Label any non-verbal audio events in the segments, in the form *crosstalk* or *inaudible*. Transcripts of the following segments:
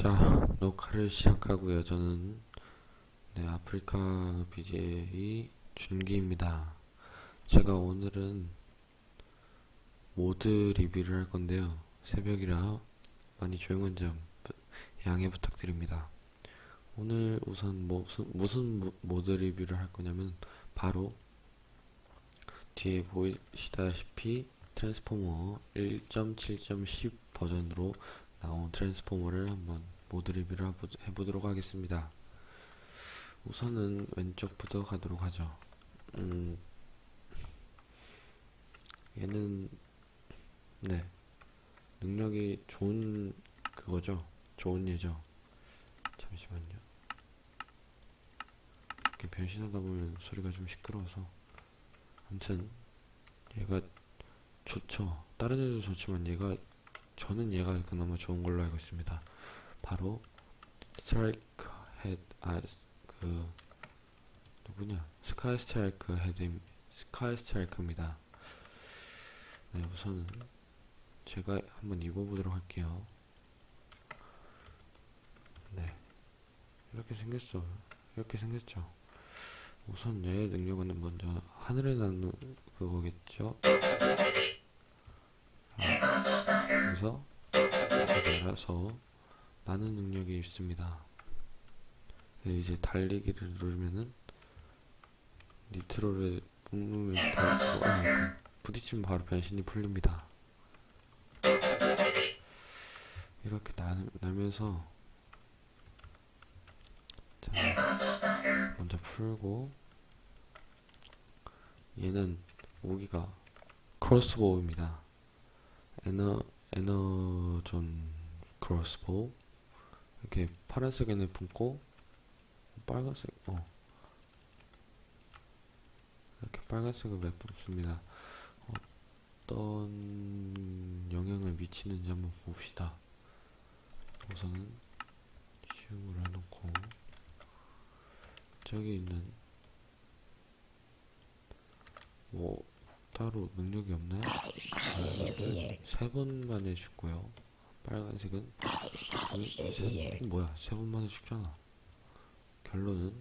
자, 녹화를 시작하고요. 저는 네, 아프리카 BJ 준기입니다. 제가 오늘은 모드 리뷰를 할 건데요. 새벽이라 많이 조용한 점 부- 양해 부탁드립니다. 오늘 우선 무슨, 무슨 모- 모드 리뷰를 할 거냐면 바로 뒤에 보이시다시피 트랜스포머 1.7.10 버전으로 나온 트랜스포머를 한번 모드 리뷰를 해보, 해보도록 하겠습니다. 우선은 왼쪽부터 가도록 하죠. 음, 얘는 네 능력이 좋은 그거죠. 좋은 예죠. 잠시만요. 이렇게 변신하다 보면 소리가 좀 시끄러워서 아무튼 얘가 좋죠. 다른 애도 좋지만 얘가 저는 얘가 그나마 좋은 걸로 알고 있습니다. 바로 스트라이크 헤드 아그 누구냐 스카이 스트라이크 헤드 스카이 스트라이크입니다. 네 우선은 제가 한번 입어보도록 할게요. 네 이렇게 생겼어 이렇게 생겼죠. 우선 얘의 능력은 먼저 하늘에 나는 그거겠죠. 그래서 날아서 나는 능력이 있습니다. 네, 이제 달리기를 누르면은 니트로를 뿜으면 다, 뭐, 아, 그 부딪히면 바로 변신이 풀립니다. 이렇게 나, 나면서 자, 먼저 풀고 얘는 무기가 크로스보우입니다. 에너 에너존 크로스보우 이렇게 파란색 에는 품고 빨간색 어 이렇게 빨간색을 몇 품습니다. 어떤 영향을 미치는지 한번 봅시다. 우선은 시음으로 해놓고 저기 있는 뭐 따로 능력이 없나요? 세 번 만에 죽고요. 빨간색은 두- 세, 뭐야 세 번 만에 죽잖아. 결론은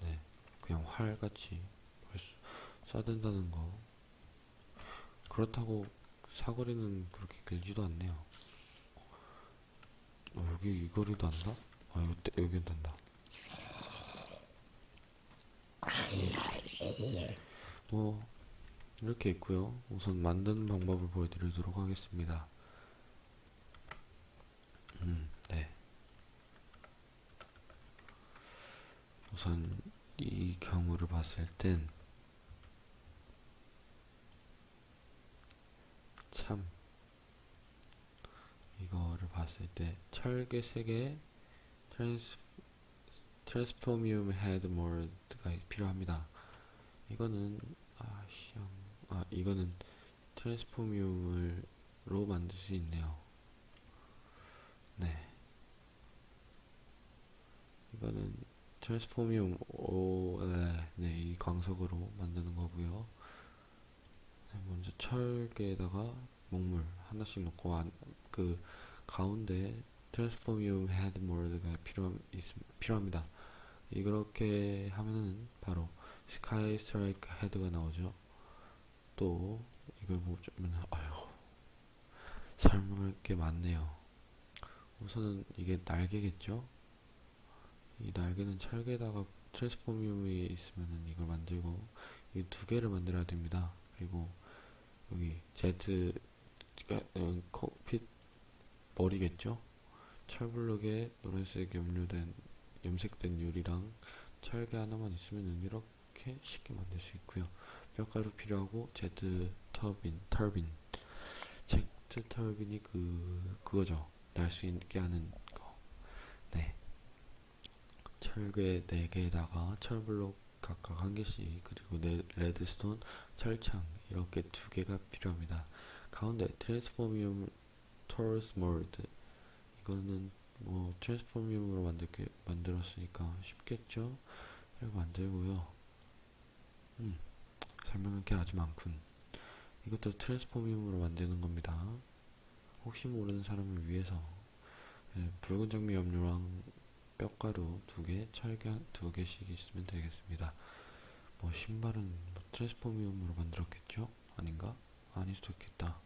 네 그냥 활같이 쏴야 된다는 거. 그렇다고 사거리는 그렇게 길지도 않네요. 어, 여기 이 거리도 안다? 아 여기 때- 여기 된다. 뭐 이렇게 있고요. 우선 만드는 방법을 보여드리도록 하겠습니다. 음, 네. 우선 이 경우를 봤을 땐 참 이거를 봤을 때 철개 세개 트랜스 트랜스포미움 헤드 모드가 필요합니다. 이거는 아씨 아 이거는 트랜스포미움을로 만들 수 있네요. 네. 이거는 트랜스포미움 오, 네, 네, 이 광석으로 만드는 거고요. 네, 먼저 철개에다가 목물 하나씩 넣고 안, 그 가운데 트랜스포미움 헤드 모드가 필요 있, 필요합니다. 이렇게 하면은 바로 스카이 스트라이크 헤드가 나오죠. 또 이걸 보면 아유 설명할 게 많네요. 우선은 이게 날개겠죠. 이 날개는 철개에다가 트랜스포미움이 있으면은 이걸 만들고 이 두 개를 만들어야 됩니다. 그리고 여기 제트 어, 콕핏 머리겠죠. 철블럭에 노란색 염료된 염색된 유리랑 철개 하나만 있으면은 이렇게 쉽게 만들 수 있고요. 뼈가루 필요하고 제트 터빈 터빈 제트 터빈이 그 그거죠. 날 수 있게 하는 거. 네. 철괴 4개에다가 철블록 각각 한 개씩 그리고 네, 레드스톤, 철창 이렇게 두 개가 필요합니다. 가운데 트랜스포미움 토러스 몰드 이거는 뭐 트랜스포미움으로 만들게 만들었으니까 쉽겠죠? 이렇게 만들고요. 음, 설명할 게 아주 많군. 이것도 트랜스포미움으로 만드는 겁니다. 혹시 모르는 사람을 위해서 예, 붉은 장미 염료랑 뼈가루 두 개, 철개 한- 두 개씩 있으면 되겠습니다. 뭐 신발은 뭐 트랜스포미움으로 만들었겠죠? 아닌가? 아닐 수도 있겠다.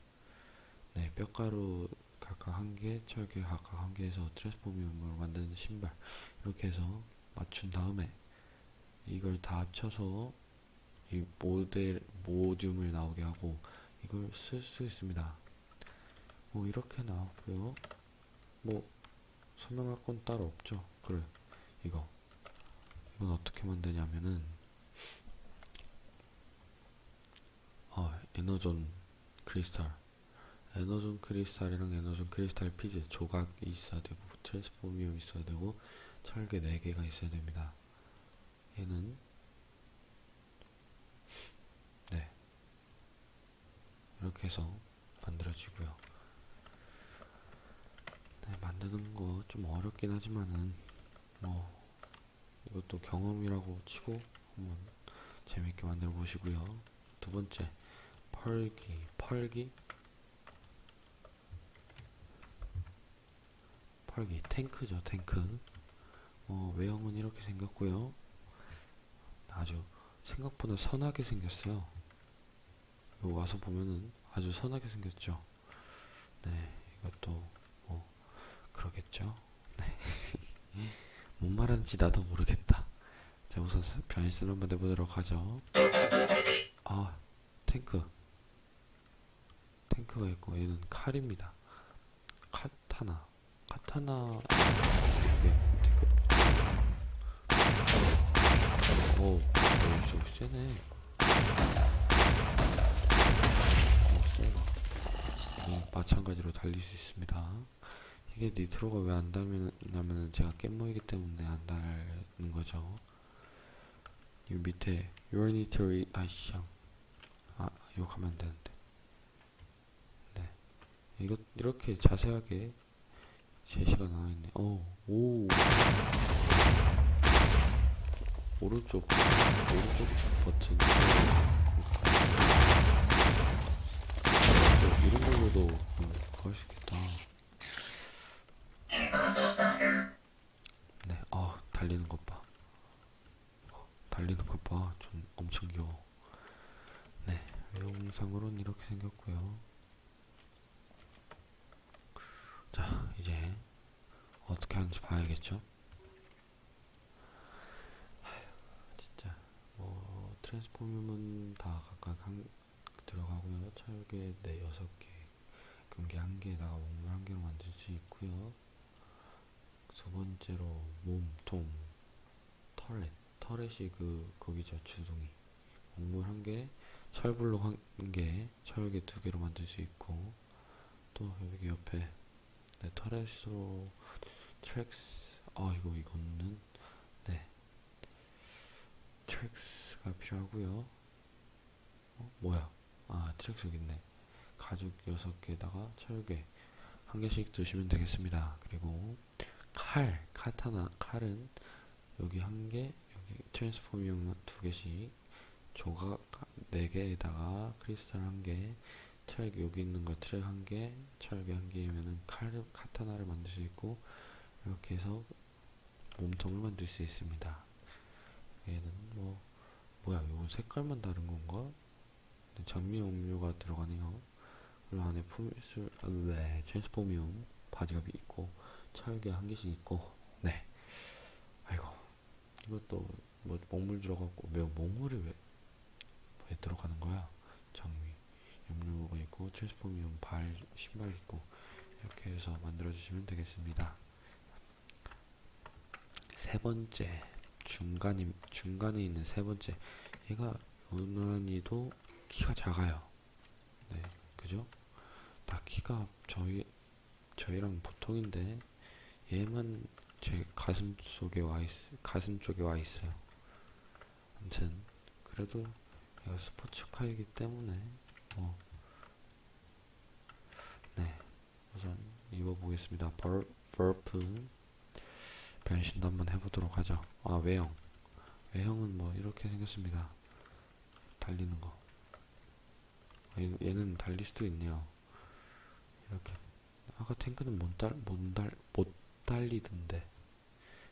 네, 뼈가루 각각 한 개, 철개 각각 한 개에서 트랜스포미움으로 만드는 신발 이렇게 해서 맞춘 다음에 이걸 다 합쳐서 이 모델 모듈을 나오게 하고 이걸 쓸 수 있습니다. 뭐 이렇게 나오고요. 뭐 설명할 건 따로 없죠. 그래 이거 이건 어떻게 만드냐면은 아 에너존 크리스탈 에너존 크리스탈이랑 에너존 크리스탈 피즈 조각이 있어야 되고 트랜스포미움 있어야 되고 철개 4개가 있어야 됩니다. 얘는 네 이렇게 해서 만들어지고요. 네, 만드는 거 좀 어렵긴 하지만은 뭐 이것도 경험이라고 치고 한번 재밌게 만들어 보시고요. 두 번째 펄기 펄기 펄기 탱크죠 탱크 어, 외형은 이렇게 생겼고요. 아주 생각보다 선하게 생겼어요. 와서 보면은 아주 선하게 생겼죠. 네, 이것도 뭐 그러겠죠. 네. 뭔 말하는지 나도 모르겠다. 자, 우선 스- 변신을 한번 해보도록 하죠. 아, 탱크. 탱크가 있고 얘는 칼입니다. 카타나. 카타나. 이게 탱크. 오, 역시 세네. 마찬가지로 달릴 수 있습니다. 이게 니트로가 왜안 달냐면은 제가 깻모이기 때문에 안 달는 거죠. 이 밑에 your nitro 아이씨 아 욕하면 안 되는데. 네, 이거 이렇게 자세하게 제시가 나와 있네. 어, 오. 오른쪽 오른쪽 버튼 저 이런 걸로도 그, 할수 있겠다. 네, 아 달리는 것 봐. 어, 달리는 것 봐. 좀 엄청 귀여워. 네, 외형상으로는 이렇게 생겼고요. 자, 이제 어떻게 하는지 봐야겠죠? 진짜 뭐 트랜스포미움은 다 각각 한 들어가고요. 철개 네 여섯 개, 금괴 한 개에다가 목물 한 개로 만들 수 있고요. 두 번째로 몸통, 터렛, 터렛이 그 거기죠 주둥이. 목물 한 개, 철블록 한 개, 철개 두 개로 만들 수 있고 또 여기 옆에 네, 터렛으로 트랙스 아 이거 이거는 네 트랙스가 필요하고요. 어, 뭐야? 아 여기 있네. 가죽 6개에다가 철개 한 개씩 두시면 되겠습니다. 그리고 칼, 카타나 칼은 여기 한 개, 여기 트랜스포미움 두 개씩 조각 네 개에다가 크리스탈 한 개, 트랙 여기 있는 거 트랙 한 개, 철개 한 개면은 칼, 카타나를 만들 수 있고 이렇게 해서 몸통을 만들 수 있습니다. 얘는 뭐 뭐야 이거 색깔만 다른 건가? 네, 장미 음료가 들어가네요. 그리고 안에 품술 아, 네 트랜스포미움 바지가 있고 철개 한 개씩 있고 네 아이고 이것도 뭐 먹물 들어갔고 왜 먹물이 왜, 왜 들어가는 거야? 장미 염료가 있고 트랜스포미움 발 신발 있고 이렇게 해서 만들어 주시면 되겠습니다. 세 번째 중간이 중간에 있는 세 번째 얘가 유난히도 키가 작아요. 네, 그죠? 다 키가 저희 저희랑 보통인데 얘만 제 가슴 속에 와 있, 가슴 쪽에 와 있어요. 아무튼 그래도 얘가 스포츠카이기 때문에 뭐 네, 우선 입어보겠습니다. 벌 버프 변신도 한번 해보도록 하죠. 아 외형 외형은 뭐 이렇게 생겼습니다. 달리는 거. 아, 얘, 얘는 달릴 수도 있네요. 이렇게. 아까 탱크는 못 달, 못 달, 못 달리던데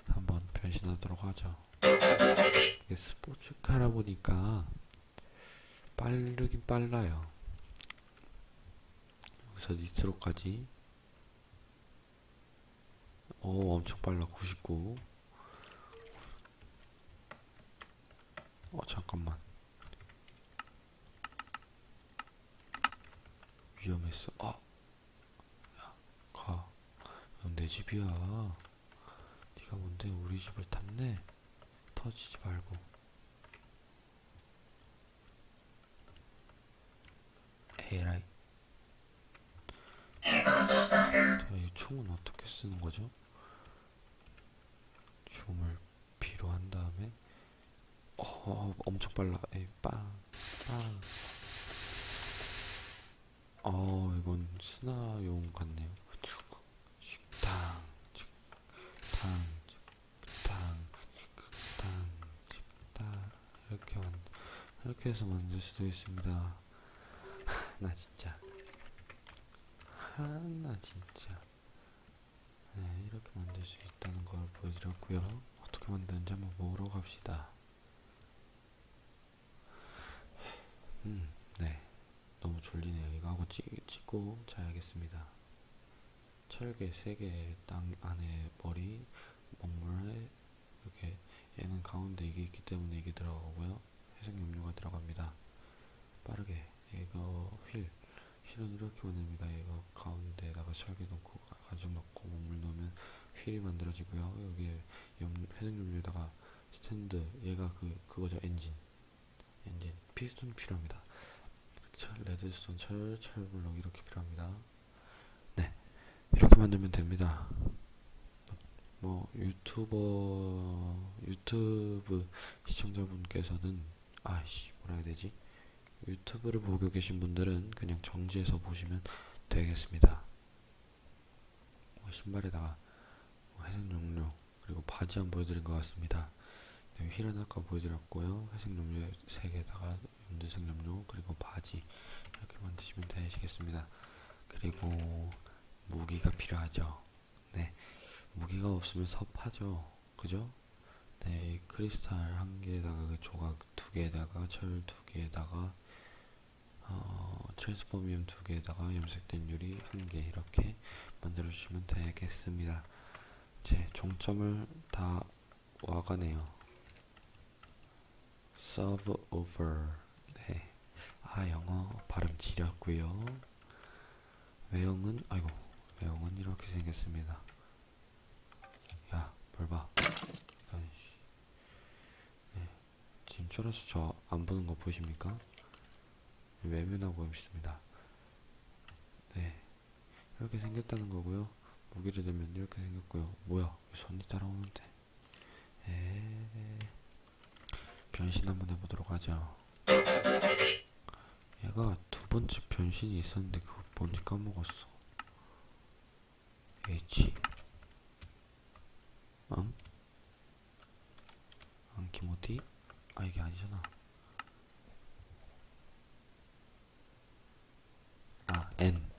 한번 변신하도록 하죠. 이게 스포츠카라 보니까 빠르긴 빨라요. 여기서 니트로까지. 오, 엄청 빨라. 99. 어, 잠깐만. 위험했어. 아, 야, 가. 내 집이야. 네가 뭔데 우리 집을 탔네. 터지지 말고. 에라이. 자, 이 총은 어떻게 쓰는 거죠? 줌을 B로 한 다음에 어, 엄청 빨라. 에이, 빵, 빵. 어, 이건 스나용 같네요. 식당, 식당, 식당, 식당, 식당. 이렇게 만, 이렇게 해서 만들 수도 있습니다. *laughs* 나 진짜. 하나 진짜. 네, 이렇게 만들 수 있다는 걸 보여드렸고요. 어떻게 만드는지 한번 보러 갑시다. 음, 네. 너무 졸리네요. 이거 하고 찍, 찍고 자야겠습니다. 철개 3개 땅 안에 머리, 먹물에 이렇게 얘는 가운데 이게 있기 때문에 이게 들어가고요. 회색 염료가 들어갑니다. 빠르게 이거 휠 휠은 이렇게 만듭니다. 이거 가운데다가 철개 넣고 가- 가죽 넣고 먹물 넣으면 휠이 만들어지고요. 여기에 염, 회색 염료에다가 스탠드 얘가 그 그거죠 엔진 엔진 피스톤이 필요합니다. 철 레드스톤 철 철블럭 이렇게 필요합니다. 네 이렇게 만들면 됩니다. 뭐 유튜버 유튜브 시청자분께서는 아이씨 뭐라 해야 되지? 유튜브를 보고 계신 분들은 그냥 정지해서 보시면 되겠습니다. 뭐 신발에다가 뭐 회색 용료 그리고 바지 안 보여드린 것 같습니다. 네, 휠은 아까 보여드렸고요. 회색 염료 3개에다가 연두색 염료 그리고 바지 이렇게 만드시면 되시겠습니다. 그리고 무기가 필요하죠. 네, 무기가 없으면 섭하죠. 그죠? 네, 이 크리스탈 한 개에다가 그 조각 두 개에다가 철 두 개에다가 어, 트랜스포미움 두 개에다가 염색된 유리 한 개 이렇게 만들어 주시면 되겠습니다. 제 종점을 다 와가네요. serve over. 네. 아, 영어 발음 지렸고요. 외형은 아이고, 외형은 이렇게 생겼습니다. 야, 뭘 봐. 아이씨. 네. 지금 쫄아서 저 안 보는 거 보이십니까? 외면하고 있습니다. 네. 이렇게 생겼다는 거고요. 무기를 들면 이렇게 생겼고요. 뭐야? 왜 손이 따라오는데? 에 변신 한번 해보도록 하죠. 얘가 두 번째 변신이 있었는데 그거 뭔지 까먹었어. H. 응? 안 키모티? 아 이게 아니잖아. 아 N.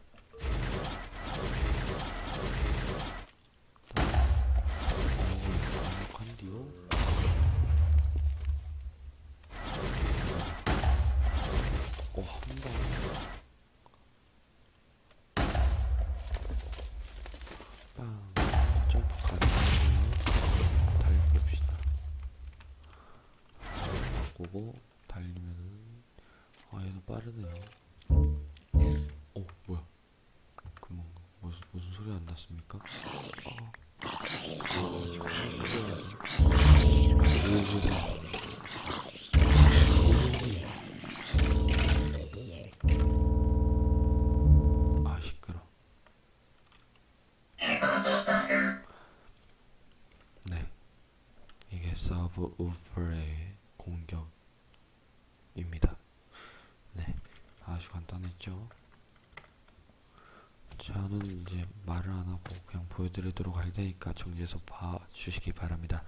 보여드리도록 할 테니까 정리해서 봐주시기 바랍니다.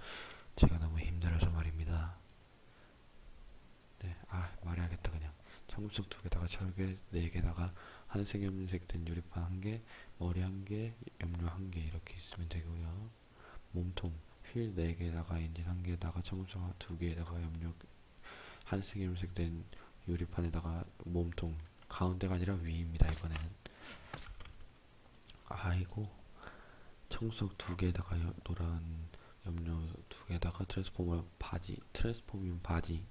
제가 너무 힘들어서 말입니다. 네, 아 말해야겠다 그냥. 청금석 두 개다가 철개 네 개다가 하늘색 염색 된 유리판 한 개, 머리 한 개, 염료 한 개 이렇게 있으면 되고요. 몸통 휠 4개에다가 엔진 1개에다가 청소가 2개에다가 염료 한색 염색 된 유리판에다가 몸통 가운데가 아니라 위입니다 이번에는 아이고 청소기 2개에다가 여- 노란 염료 2개에다가 트랜스포머 바지 트랜스포미um 바지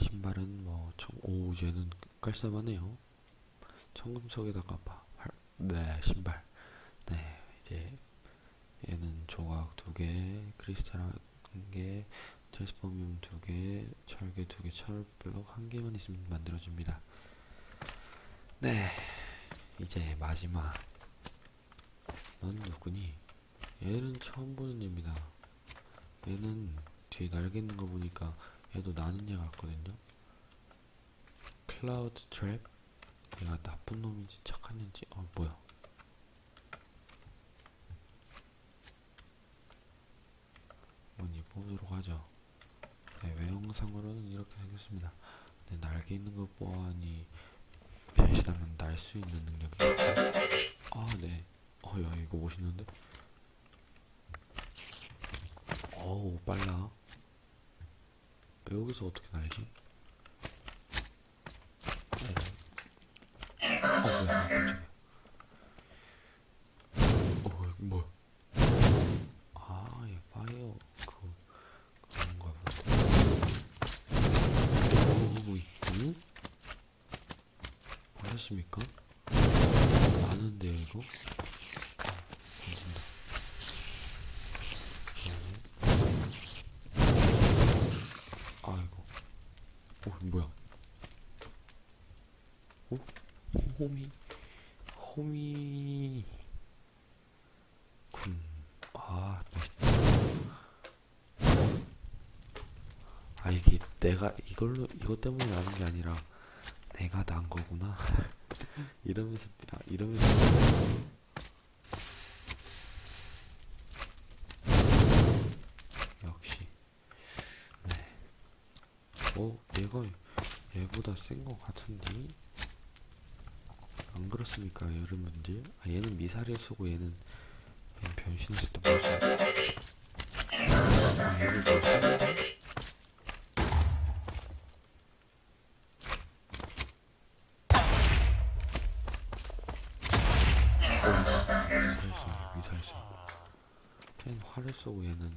신발은 뭐, 청, 오, 얘는 깔쌈하네요. 청금석에다가 바, 활, 네, 신발. 네, 이제, 얘는 조각 두 개, 크리스탈 한 개, 트랜스포미움 두 개, 철개 두 개, 철블록 한 개만 있으면 만들어집니다. 네, 이제 마지막. 넌 누구니? 얘는 처음 보는 얘입니다. 얘는 뒤에 날개 있는 거 보니까 얘도 나는 얘 같거든요. 클라우드 트랩? 얘가 나쁜 놈인지 착한 놈인지 어 뭐야? 뭐니 보도록 하죠. 네, 외형상으로는 이렇게 생겼습니다. 네, 날개 있는 거 보아하니 변신하면 날 수 있는 능력이겠죠. 아 멋있는데? 어우 빨라. 여기서 어떻게 날지? 어, 어 뭐야, 깜짝이야. 어, 뭐야? 아, 얘 파이어 그 그런가 보다. 오, 응? 보셨습니까? 나는데요, 이거? 던진다. 어. 아이고. 어, 뭐야? 어? 호미. 호미. 군. 아, 멋있다. 아, 이게 내가 이걸로, 이것 때문에 나는 게 아니라 내가 난 거구나. *laughs* 이러면서, 아, 이러면서. 역시. 네. 어, 얘가 같은데? 안 그렇습니까, 여러분들? 아, 얘는 미사리를 쏘고 얘는 변신했을 때 벌써. 아, 얘를 벌써. 미사일 쏘, 미사일 쏘고 얘는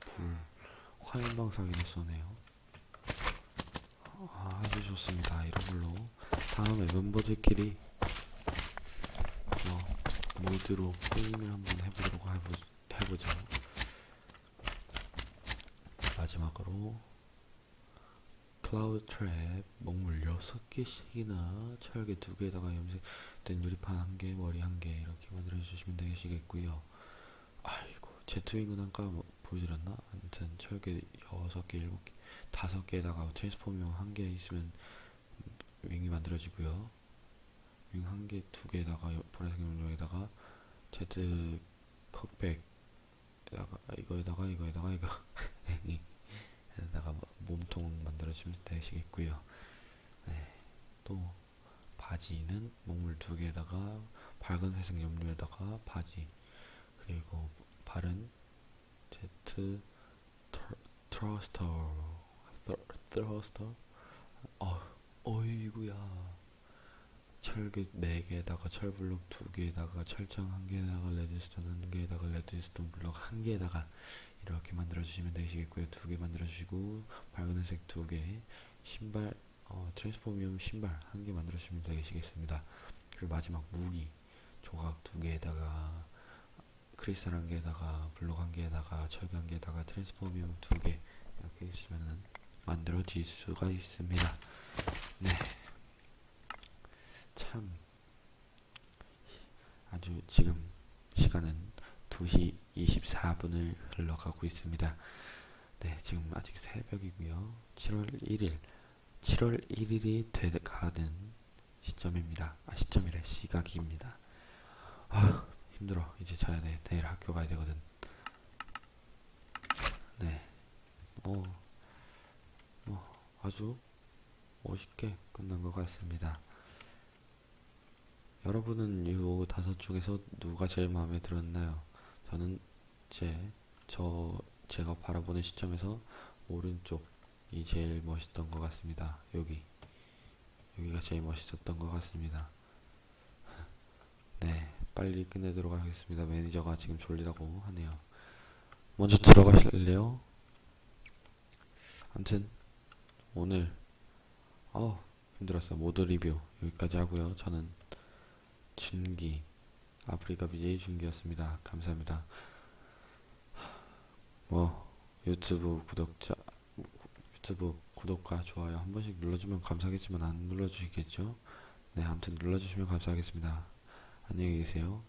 불, 화염 방사기를 쏘네요. 좋습니다. 이런 걸로 다음에 멤버들끼리 뭐 모드로 게임을 한번 해보도록 해보, 해보죠. 마지막으로 클라우드 트랩 먹물 6개씩이나 철개 2개에다가 염색된 유리판 1개, 머리 1개 이렇게 만들어주시면 되시겠고요. 아이고 제트윙은 아까 뭐 보여드렸나? 아무튼 철개 6개, 7개, 5개에다가 트랜스포머 1개 있으면 윙이 만들어지고요. 윙 한 개, 두 개에다가 여- 보라색 용량에다가 제트 컵백 에다가 이거에다가 이거에다가 이거 *laughs* 에다가 뭐- 몸통 만들어주면 되시겠고요. 네, 또 바지는 목물 두 개에다가 밝은 회색 염료에다가 바지 그리고 발은 트- 트러스터 트- 트러스터 어 어이구야 철개 4개에다가 철블록 2개에다가 철장 1개에다가 레드스톤 1개에다가 레드스톤 블록 1개에다가 이렇게 만들어주시면 되시겠고요. 2개 만들어주시고 밝은색 2개 신발 어, 트랜스포미움 신발 1개 만들어주시면 되시겠습니다. 그리고 마지막 무기 조각 2개에다가 크리스탈 1개에다가 블록 1개에다가 철개 1개에다가 트랜스포미움 2개 이렇게 있으면 만들어질 수가 있습니다. 네. 참 아주 지금 시간은 2시 24분을 흘러가고 있습니다. 네, 지금 아직 새벽이고요. 7월 1일, 7월 1일이 돼가는 시점입니다. 아, 시점이래, 시각입니다. 아, 힘들어. 이제 자야 돼. 내일 학교 가야 되거든. 네, 뭐, 뭐, 아주 멋있게 끝난 것 같습니다. 여러분은 이 다섯 중에서 누가 제일 마음에 들었나요? 저는 제, 저, 제가 바라보는 시점에서 오른쪽이 제일 멋있던 것 같습니다. 여기. 여기가 제일 멋있었던 것 같습니다. *laughs* 네, 빨리 끝내도록 하겠습니다. 매니저가 지금 졸리다고 하네요. 먼저 들어가실래요? 암튼, 오늘, 어우, 힘들었어요. 모드 리뷰 여기까지 하고요. 저는 준기, 아프리카 BJ 준기였습니다. 감사합니다. 뭐, 유튜브 구독자, 유튜브 구독과 좋아요 한 번씩 눌러주면 감사하겠지만 안 눌러주시겠죠? 네, 아무튼 눌러주시면 감사하겠습니다. 안녕히 계세요.